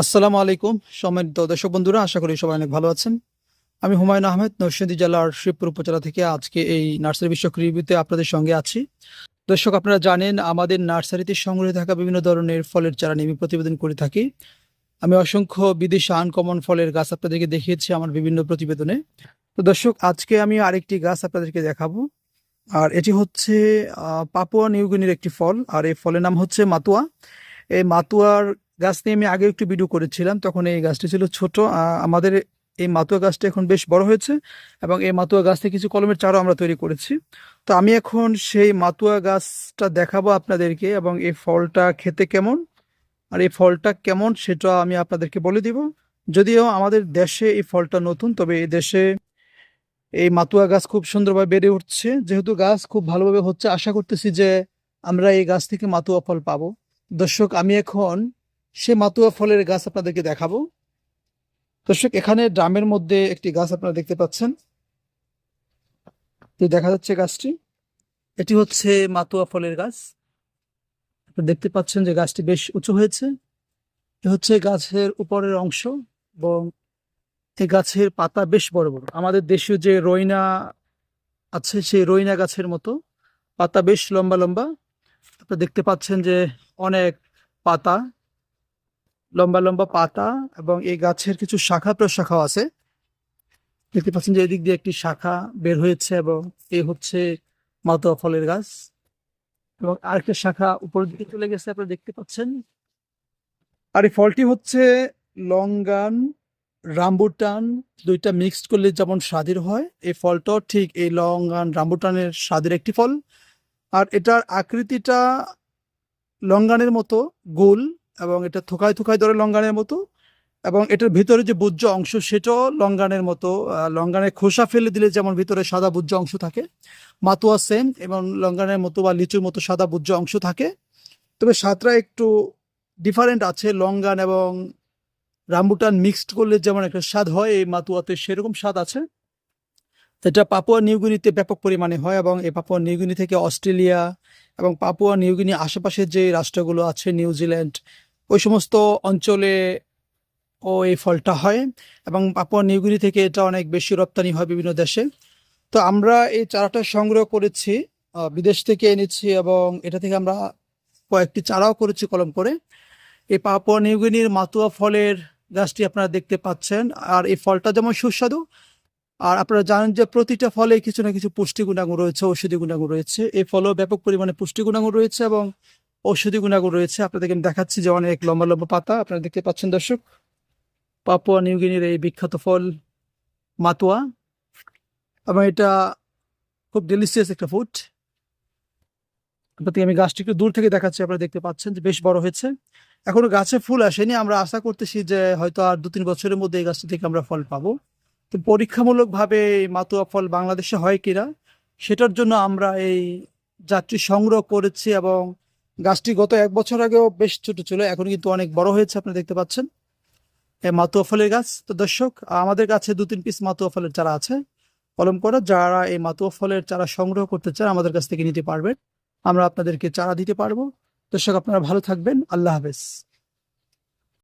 আসসালামু আলাইকুম, সম্মানিত দর্শক বন্ধুরা, আশা করি সবাই অনেক ভালো আছেন। আমি হুমায়ুন আহমেদ, নরসিংদী জেলার শিবপুর উপজেলা থেকে আজকে এই নার্সারি বিষয়ক রিভিউতে আপনাদের সঙ্গে আছি। দর্শক, আপনারা জানেন, আমাদের নার্সারিতে সংগ্রহে থাকা বিভিন্ন ধরনের ফলের চারা নিয়ে প্রতিবেদন করে থাকি। আমি অসংখ্য বিদেশি আনকমন ফলের গাছ আপনাদেরকে দেখিয়েছি আমার বিভিন্ন প্রতিবেদনে। তো দর্শক, আজকে আমি আরেকটি গাছ আপনাদেরকে দেখাবো, আর এটি হচ্ছে পাপুয়া নিউগিনির একটি ফল, আর এই ফলের নাম হচ্ছে মাতুয়া। এই মাতুয়ার গাছ নিয়ে আমি আগে একটু ভিডিও করেছিলাম, তখন এই গাছটি ছিল ছোট। আমাদের এই মাতুয়া গাছটা এখন বেশ বড় হয়েছে এবং এই মাতুয়া গাছ থেকে কিছু কলমের চারাও আমরা তৈরি করেছি। তো আমি এখন সেই মাতুয়া গাছটা দেখাবো আপনাদেরকে এবং এই ফলটা খেতে কেমন আর এই ফলটা কেমন সেটা আমি আপনাদেরকে বলে দিব। যদিও আমাদের দেশে এই ফলটা নতুন, তবে এই দেশে এই মাতুয়া গাছ খুব সুন্দরভাবে বেড়ে উঠছে। যেহেতু গাছ খুব ভালোভাবে হচ্ছে, আশা করতেছি যে আমরা এই গাছ থেকে মাতুয়া ফল পাবো। দর্শক, আমি এখন সে মাতুয়া ফলের গাছ আপনাদেরকে দেখাবো। দর্শক, এখানে ড্রামের মধ্যে একটি গাছ আপনারা দেখতে পাচ্ছেন। তো দেখা যাচ্ছে গাছটি। এটি হচ্ছে মাতুয়া ফলের গাছ। আপনারা দেখতে পাচ্ছেন যে গাছটি বেশ উঁচু হয়েছে। এ হচ্ছে গাছের উপরের অংশ এবং এই গাছের পাতা বেশ বড় বড়। আমাদের দেশীয় যে রইনা আছে, সেই রইনা গাছের মতো। পাতা বেশ লম্বা লম্বা। আপনারা দেখতে পাচ্ছেন যে অনেক পাতা। লম্বা লম্বা পাতা এবং এই গাছের কিছু শাখা প্রশাখাও আছে। দেখতে পাচ্ছেন যে এদিক দিয়ে একটি শাখা বের হয়েছে এবং এই হচ্ছে মাতোয়া ফলের গাছ। এবং আরেকটা শাখা উপরের দিকে চলে গেছে, আপনারা দেখতে পাচ্ছেন। আর এই ফলটি হচ্ছে লঙ্গান, রাম্বুটান, দুইটা মিক্সড করলে যেমন স্বাদের হয়, এই ফলটাও ঠিক এই লঙ্গান, রাম্বুটানের স্বাদের একটি ফল। আর এটার আকৃতিটা লঙ্গানের মতো গোল এবং এটা থোকায় থোকায় ধরে লঙ্গানের মতো, এবং এটার ভিতরে যে বুজ্জ অংশ সেটাও লঙ্গানের মতো লঙ্গানের খোসা ফেলে দিলে যেমন ভিতরে সাদা বুজ্জ অংশ থাকে, মাতুয়া সেম এবং লঙ্গানের মতো বা লিচুর মতো সাদা বুজ্জ অংশ থাকে। তবে স্বাদটা একটু ডিফারেন্ট আছে, লঙ্গান এবং রামবুটান মিক্সড করলে যেমন একটা স্বাদ হয়, এই মাতুয়াতে সেরকম স্বাদ আছে। এটা পাপুয়া নিউগিনিতে ব্যাপক পরিমাণে হয় এবং এই পাপুয়া নিউগিনি থেকে অস্ট্রেলিয়া এবং পাপুয়া নিউগিনি আশেপাশের যে রাষ্ট্রগুলো আছে, নিউজিল্যান্ড ওই সমস্ত অঞ্চলে ও এই ফলটা হয় এবং পাপুয়া নিউগিনি থেকে এটা অনেক বেশি রপ্তানি হয় বিভিন্ন দেশে। তো আমরা এই চারাটা সংগ্রহ করেছি বিদেশ থেকে এনেছি এবং এটা থেকে আমরা কয়েকটি চারাও করেছি কলম করে। এই পাপুয়া নিউগিনির মাতুয়া ফলের গাছটি আপনারা দেখতে পাচ্ছেন, আর এই ফলটা যেমন সুস্বাদু, আর আপনারা জানেন যে প্রতিটা ফলে কিছু না কিছু পুষ্টি গুণাগুণ রয়েছে, ঔষধি গুণাগুণ রয়েছে। এই ফলেও ব্যাপক পরিমাণে পুষ্টি গুণাগুণ রয়েছে এবং ঔষধি গুণাগুণ রয়েছে। আপনাদেরকে আমি দেখাচ্ছি যে অনেক লম্বা লম্বা পাতা। আপনারা দেখতে পাচ্ছেন, দর্শক। পাপুয়া নিউগিনির এই বিখ্যাত ফল, মাতুয়া। এবং এটা খুব ডেলিসিয়াস একটা ফুড আপনাদেরকে আমি গাছটি একটু দূর থেকে দেখাচ্ছি, আপনারা দেখতে পাচ্ছেন যে বেশ বড় হয়েছে। এখনও গাছে ফুল আসেনি। আমরা আশা করতেছি যে হয়তো আর দু তিন বছরের মধ্যে এই গাছটি থেকে আমরা ফল পাবো। তো পরীক্ষামূলকভাবে মাতুয়া ফল বাংলাদেশে হয় কিনা, সেটার জন্য আমরা এই যাত্রী সংগ্রহ করেছি এবং গাছটি গত এক বছর আগেও বেশ ছোট ছিল, এখন কিন্তু অনেক বড় হয়েছে, আপনি দেখতে পাচ্ছেন। মাতুয়া ফলের গাছ। তো দর্শক, আমাদের কাছে দু তিন পিস মাতুয়া ফলের চারা আছে। কলম করা, যারা এই মাতুয়া ফলের চারা সংগ্রহ করতে চান, আমাদের কাছ থেকে নিতে পারবেন। আমরা আপনাদেরকে চারা দিতে পারব। দর্শক, আপনারা ভালো থাকবেন। আল্লাহ হাফেজ।